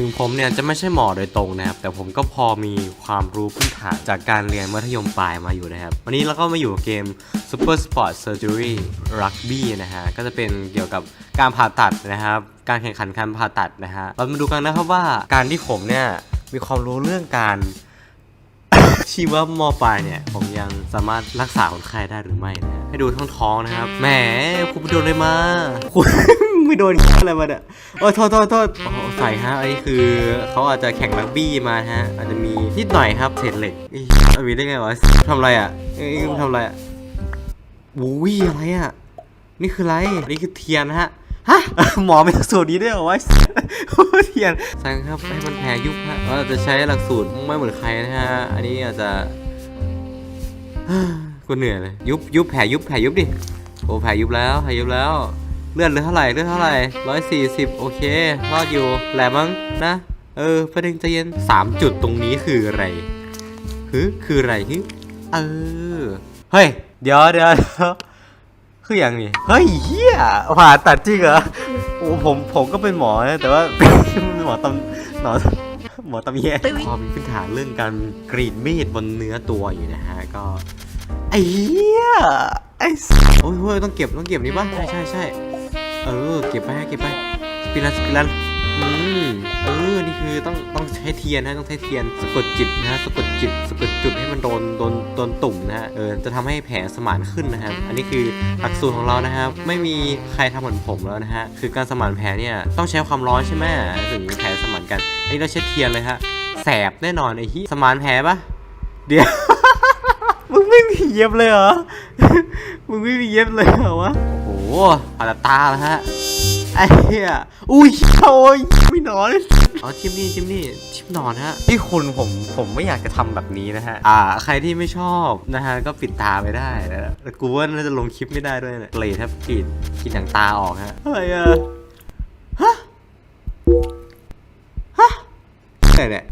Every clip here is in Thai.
ถึงผมเนี่ยจะไม่ใช่หมอโดยตรงนะครับ แต่ผมก็พอมีความรู้พื้นฐานจากการเรียนมัธยมปลายมาอยู่นะครับ วันนี้เราก็มาอยู่กับเกม Super Sport Surgery Rugby นะฮะ ก็จะเป็นเกี่ยวกับการผ่าตัดนะครับ การแข่งขันการผ่าตัดนะฮะ เรามาดูกันนะครับว่าการที่ผมเนี่ยมีความรู้เรื่องการชีวมอปลายเนี่ย ผมยังสามารถรักษาคนไข้ได้หรือไม่นะให้ดูท้องท้องๆนะครับ แหมคุณไปโดนอะไรมาคุณ ไม่โดนอะไรมาเนี่ยโอ้ยโทษโทษโทษโอ้ใส่ฮะอันนี้คือเขาอาจจะแข่งรักบี้มาฮะ อาจจะมีนิดหน่อยครับเศษเหล็กเอ้ยเอามีได้ไงวะทำอะไรอะเอ้ยทำอะไรอะวูวี่อะไรอะนี่คืออะไรนี่คือเทียนฮะฮะหมอเป็นสูตรนี้ด้วยเหรอวะเทียนสั่งครับให้มันแผลยุบฮะเราจะใช้หลักสูตรไม่เหมือนใครนะฮะอันนี้อาจจะกูเหนื่อยเลยยุบยุบแผลยุบแผลยุบดิโอ้แผลยุบแล้วแผลยุบแล้ว เลือดเหลือเท่าไหร่เลือดเท่าไหร่ร้อยสี่สิบโอเครอดอยู่แหลมมั้งนะเออประเด็นใจเย็นสามจุดตรงนี้คืออะไรคือคืออะไรฮึเออเฮ้ยเดี๋ยวเดี๋ยวเดี๋ยคืออย่างนี้เฮ้ยเฮียผ่าตัดจริงเหรอโอ้ผมผมก็เป็นหมอนะแต่ว่าเป็นหมอตำหมอหมอตำแย่พอมีพื้นฐานเรื่องการกรีดมีดบนเนื้อตัวอยู่นะฮะก็ไอ้เหี้ยไอ้สโอ้ยต้องเก็บต้องเก็บนี่ป่ะใช่ใช่ใช่ เออ เก็บไปเก็บไปสปิรันสปิรันอืมเออ นี่คือต้องต้องใช้เทียนนะต้องใช้เทียนสะกดจิตนะฮะสะกดจิตสะกดจุดให้มันโดนโดนโดนตุ่มนะฮะเออจะทำให้แผลสมานขึ้นนะครับ อันนี้คือหลักสูตรของเรานะครับไม่มีใครทำเหมือนผมแล้วนะฮะคือการสมานแผลเนี่ยต้องใช้ความร้อนใช่ไหมถึงแผลสมานกันอันนี้เราใช้เทียนเลยฮะแสบแน่นอนไอ้ที่สมานแผลปะเดี๋ยวมึงไม่มีเย็บเลยเหรอ มึงไม่มีเย็บเลยเหรอวะ โอ้โหผ่าตัดตาแล้วฮะไอ้เหี้ยอุ้ยโอ้ยไม่นอนเลยอ๋อชิมนี่ชิมนี่ชิมหนอนฮะที่คุณผมผมไม่อยากจะทำแบบนี้นะฮะอ่า ใครที่ไม่ชอบนะฮะก็ปิดตาไปได้นะแต่กูว่าน่าจะลงคลิปไม่ได้ด้วยนะเกรดครับกรีดกรีดหนังตาออกฮะอะไรอะฮะฮะอะไรเนี่ยเ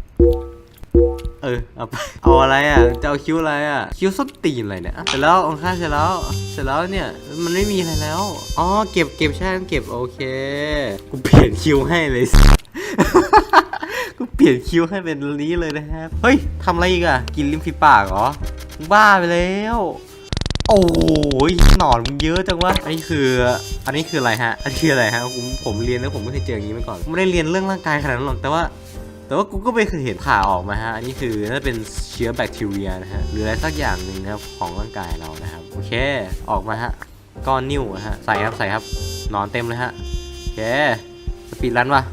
ออเอาไปเอาอะไรอะจะเอาคิ้วอะไรอะคิ้วส้นตีนอะไรเนี่ยเสร็จแล้วองค่าเสร็จแล้วเสร็จแล้วเนี่ยมันไม่มีอะไรแล้วอ๋อเก็บเก็บใช่ต้องเก็บโอเคกูเปลี่ยนคิ้วให้เลยกูเปลี่ยนคิ้วให้เป็นนี้เลยนะครับเฮ้ยทำอะไรอีกอะกินลิ้มฝีปากเหรอบ้าไปแล้วโอ้ยหนอนมึงเยอะจังวะอันนี้คือ อันนี้คืออะไรฮะ อันนี้คืออะไรฮะ ผมผมเรียนแล้วผมไม่เคยเจออย่างนี้มาก่อน ไม่ได้เรียนเรื่องร่างกายขนาดนั้นหรอก แต่ว่า แต่ว่ากูก็ไม่เคยเห็นผ่าออกมาฮะ อันนี้คือน่าจะเป็นเชื้อแบคทีเรียนะฮะ หรืออะไรสักอย่างหนึ่งนะครับของร่างกายเรานะครับ โอเค ออกมาฮะ ก้อนนิ้วฮะ ใส่ครับ ใส่ครับ นอนเต็มเลยฮะ โอเค สปีดรันวะ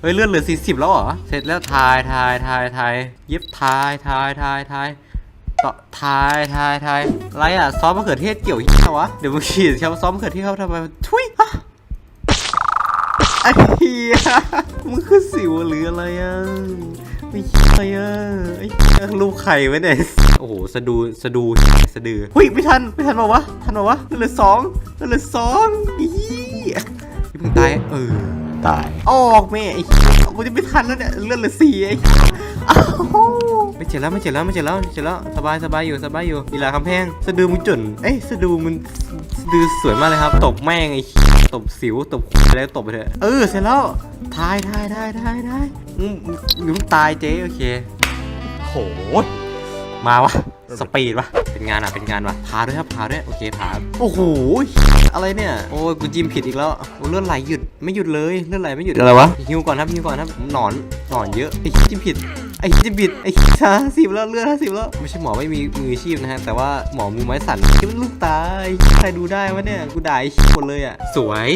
เฮ้ยเลือดเหลือ 40 แล้วเหรอ เสร็จแล้วทายทายทายทายเย็บทายทายทายทายต่อทายทายทายอะไรอะ ซ้อสมะเขือเทศเกี่ยวยี่วะ เดี๋ยวมึงขีดคำซอสมะเขือเทศเขาทำไม ทุย อ้เหี้ยมึงคือสิวหรืออะไรอะไม่ใช่อะไอ้เหี้ยรูปไข่ไว้เนี่ยโอ้โหสะดูสะดูสะดือเฮ้ยไม่ทันไม่ทันมาวะทันมาวะเหลือสองเหลือสองอีอย่าเพิ่งตายเออตายออกแม่ไอ้เหี้ยกูจะไม่ทันแล้วเนี่ยเลือดเหลือสี่ไอ้เหี้ยอ้าวไม่เจ็บแล้วไม่เจ็บแล้วไม่เจ็บแล้วไม่เจ็บแล้วสบายสบายอยู่สบายอยู่อีหลาคำแพงสะดือมึงจุ่นเอ้ยสะดือมึงสะดือสวยมากเลยครับตบแม่งไอ้เหี้ย ตบสิวตบอะไรก็ตบไปเถอะเออเสร็จแล้วทายทายทายทายทายอืมมึงตายเจ๊โอเคโหมาวะสปีดวะเป็นงานอะเป็นงานวะพาด้วยครับพาด้วยโอเคพาโอ้โหอะไรเนี่ยโอ้ยกูจิ้มผิดอีกแล้วโอ้เลือดไหลหยุดไม่หยุดเลยเลือดไหลไม่หยุดอะไรวะหิวก่อนครับหิวก่อนครับหนอนหนอนเยอะไอ้จิ้มผิด ไอ้จิ้มผิด ไอ้ห้าสิบแล้วเลือดห้าสิบแล้ว ไม่ใช่หมอไม่มีมืออาชีพนะฮะ แต่ว่าหมอมือไม้สั่นคิดว่าลูกตายใครดูได้วะเนี่ย กูด่าไอ้หมดเลยอะ สวย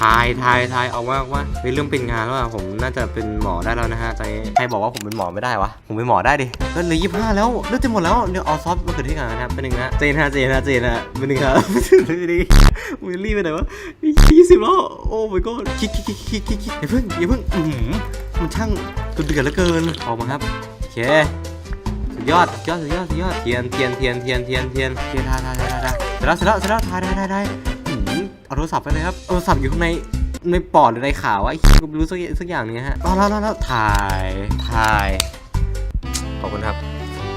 ทายทายทายเอาว่าว่าเฮ้ยเริ่มเป็นงานแล้วอะผมน่าจะเป็นหมอได้แล้วนะฮะตอนนี้ใครบอกว่าผมเป็นหมอไม่ได้วะ ผมเป็นหมอได้ดิเลือดเหลือยี่ห้าแล้วเลือดจะหมดแล้วเดี๋ยวเอาซอสมาเกิดที่งานนะครับเป็นหนึ่งนะเจนฮะเจนฮะเจนฮะเป็นหนึ่งครับดีมึงรีบไปไหนวะยี่สิบแล้วโอ้ my god คิกคิกคิกคิกคิกคิกอย่าเพิ่งอย่าเพิ่งอือหือมันช่าง ดุเดือดเหลือเกินออกมาครับโอเคสุดยอดสุดยอดสุดยอดสุดยอดเทียนเทียนเทียนเทียนเทียนเทียนเทียนทายทายทายทายเสร็จแล้วเสร็จแล้วเสร็จแล้วทายทายทายทายอืมเอาโทรศัพท์ไปเลยครับโทรศัพท์อยู่ข้างในในปอดหรือในขาวะไอ้เหี้ยกูไม่รู้สักสักอย่างนึงฮะรอแล้วรอแล้วถ่ายถ่ายขอบคุณครับ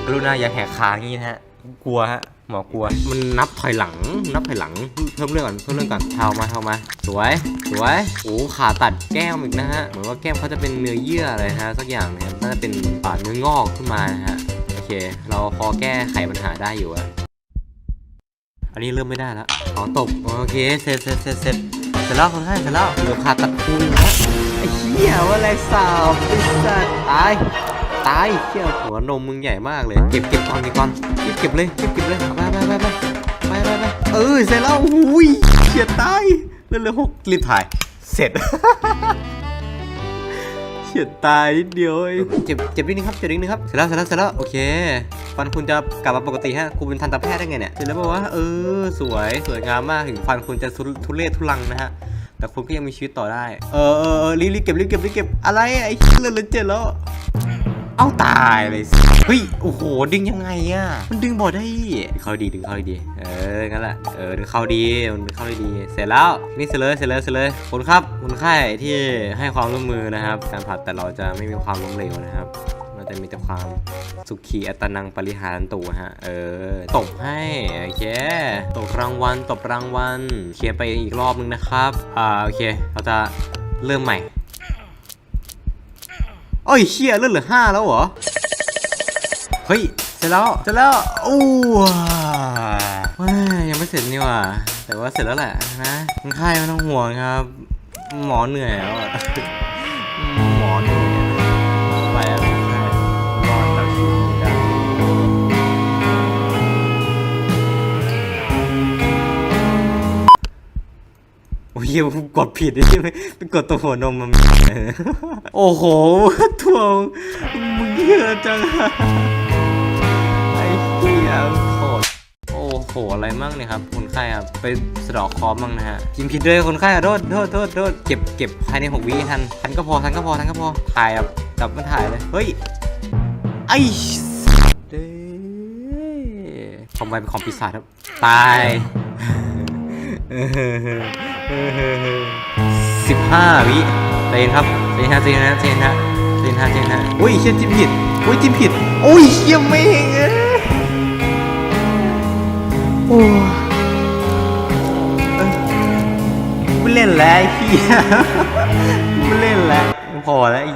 กรุณาอย่าแหกคางอย่างนี้นะฮะ กลัวฮะหมอกลัว มันนับถอยหลัง นับถอยหลัง เพิ่มเรื่องก่อน เพิ่มเรื่องก่อนเท่ามาเท่ามา สวย สวย โอ้ขาตัดแก้มอีกนะฮะ เหมือนว่าแก้มเขาจะเป็นเนื้อเยื่ออะไรฮะ สักอย่างนะครับน่าจะเป็นปาดเนื้องอกขึ้นมานะฮะ โอเค เราพอแก้ไขปัญหาได้อยู่อะอันนี้เริ่มไม่ได้แล้วขอตบ โอเค เสร็จเสร็จเสร็จเสร็จเสร็จแล้วคนไข้เสร็จแล้วเหลือผ่าตัดพุงนะไอ้เหี้ยว่าอะไรสาวไอ้สัตว์ตาย ตายเชี่ยหัวนมมึงใหญ่มากเลย เก็บเก็บก่อนเก็บก่อนเก็บเก็บเลยเก็บเก็บเลยไปไปไปไปไปไปไปเออเสร็จแล้วอุ้ยเฉียดตายเรื่องเลยหกรีบถ่ายเสร็จเฉียดตายนิดเดียวเองเจ็บเจ็บนิดนึงครับเจ็บนิดนึงครับเสร็จแล้วเสร็จแล้วเสร็จแล้วโอเคฟันคุณจะกลับมาปกติฮะคุณเป็นทันตแพทย์ได้ไงเนี่ยเสร็จแล้วบอกว่าเออสวยสวยงามมากถึงฟันคุณจะทุเรศทุลังนะฮะแต่คุณก็ยังมีชีวิตต่อได้ เออเออรีบเก็บรีบเก็บรีบเก็บอะไรไอ้เหี้ยเลือดเลือเจ็ดแล้ว เอาตายเลยสิเฮ้ยโอ้โหดึงยังไงอะมันดึงบอดได้ดึงเข้าดีดึงเข้าดีเอองั้นแหละเออดึงเข้าดีมันเข้าด้ดีเสร็จแล้วนี่เสร็จเลยเสร็จเลยเสร็จเลยคุณครับคุณไข้ที่ให้ความร่วมมือนะครับ การผ่าแต่เราจะไม่มีความล้มเหลวนะครับเราจะมีแต่ความสุขีอัตนังปริหารันตุฮะ เออ ตบให้โอเค ตบรางวัล ตบรางวัล เคลียร์ไปอีกรอบนึงนะครับ อ่า โอเค เราจะเริ่มใหม่ โอ้ยเชี่ยเลือดเหลือห้าแล้วเหรอ เฮ้ย เสร็จแล้ว เสร็จแล้วโอ้ว้ายังไม่เสร็จนี่ว่ะแต่ว่าเสร็จแล้วแหละนะคนไข้ไม่ต้องห่วงครับ หมอเหนื่อยแล้วอะ เหี้ยกดผิดใช่ไหมไปกดตัวหัวนมมันโอ้โหตัวมึงเยอะจังไอ้เหี้ยโคตรโอ้โหอะไรมั่งเนี่ยครับคนไข้ครับไปสะเดอกคอมั่งนะฮะกินผิดเลยคนไข้อะโทษโทษโทษโทษเก็บเก็บภายในหกวิทันทันก็พอทันก็พอทันก็พอถ่ายแบบกลับมาถ่ายเลยเฮ้ยไอ้เด้คอมไบเป็นคอมปีศาจครับตาย สิบห้าวิเซนครับเซนฮะเซนฮะเซนฮะเซนฮะเซนฮะอุ้ยเชี่ยจิ้มผิดอุ้ยจิ้มผิดโอ้ยเชี่ยไม่เห็นเอ้ยโอ้เอ้ยไม่เล่นแล้วไอ้เหี้ยไม่เล่นแล้วพอแล้วไอ้